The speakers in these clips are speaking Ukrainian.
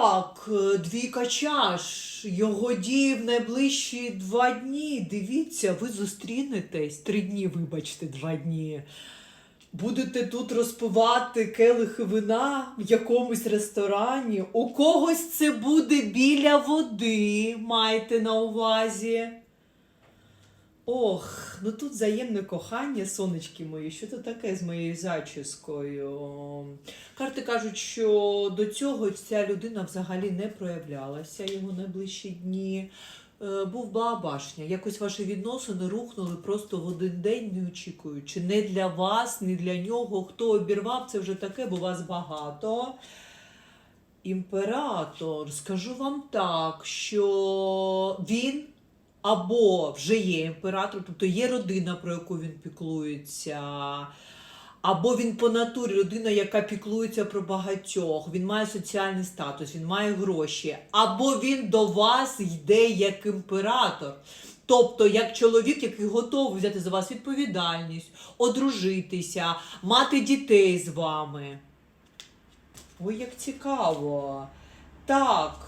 Так, е, двійка чаш. Його дії в найближчі два дні. Дивіться, ви зустрінетесь. Три дні, вибачте, два дні. Будете тут розпивати келихи вина в якомусь ресторані. У когось це буде біля води, майте на увазі. Ох, ну тут взаємне кохання, сонечки мої. Що це таке з моєю зачіскою? Карти кажуть, що до цього ця людина взагалі не проявлялася його найближчі дні. Е, Був бабашня. Якось ваші відносини рухнули просто в один день, не очікуючи. Не для вас, не для нього. Хто обірвав, це вже таке, бо вас багато. Імператор, скажу вам так, що він або вже є імператор, тобто є родина, про яку він піклується, або він по натурі людина, яка піклується про багатьох, він має соціальний статус, він має гроші, або він до вас йде як імператор. Тобто, як чоловік, який готовий взяти за вас відповідальність, одружитися, мати дітей з вами. Ой, як цікаво. Так.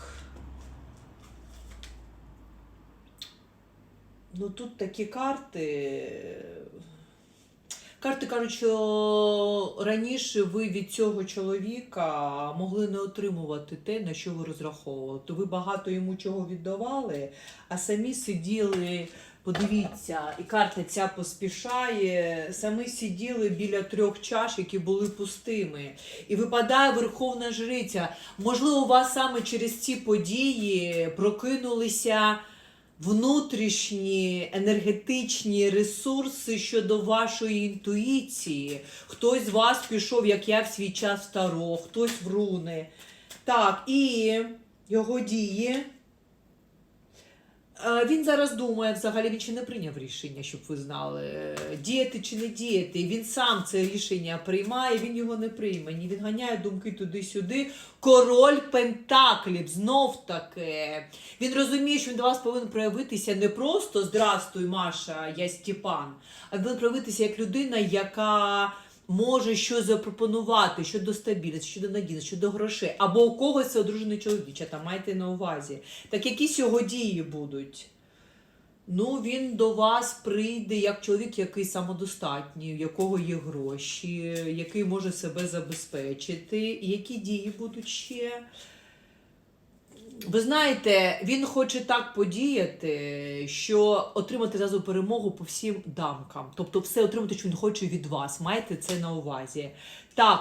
Ну тут такі карти. Карти кажуть, що раніше ви від цього чоловіка могли не отримувати те, на що ви розраховували. То ви багато йому чого віддавали, а самі сиділи. Подивіться, і карта ця поспішає. Самі сиділи біля трьох чаш, які були пустими. І випадає Верховна Жриця. Можливо, у вас саме через ці події прокинулися внутрішні енергетичні ресурси щодо вашої інтуїції. Хтось з вас пішов, як я в свій час в хтось в руни. Так, і його дії. Е, Він зараз думає, взагалі він ще не прийняв рішення, щоб ви знали, е, діяти чи не діяти. Він сам це рішення приймає, він його не прийме. Ні, він ганяє думки туди-сюди. Король Пентаклів, знов таки. Він розуміє, що він до вас повинен проявитися не просто Здрастуй, Маша, я Степан, а він проявитися як людина, яка може щось запропонувати щодо стабільності, щодо надійності, щодо грошей. Або у когось це одружений чоловік, дівчата, майте на увазі. Так якісь його дії будуть. Ну, він до вас прийде як чоловік, який самодостатній, у якого є гроші, який може себе забезпечити. І які дії будуть ще? Ви знаєте, він хоче так подіяти, що отримати зразу перемогу по всім дамкам. Тобто все отримати, що він хоче від вас. Майте це на увазі. Так.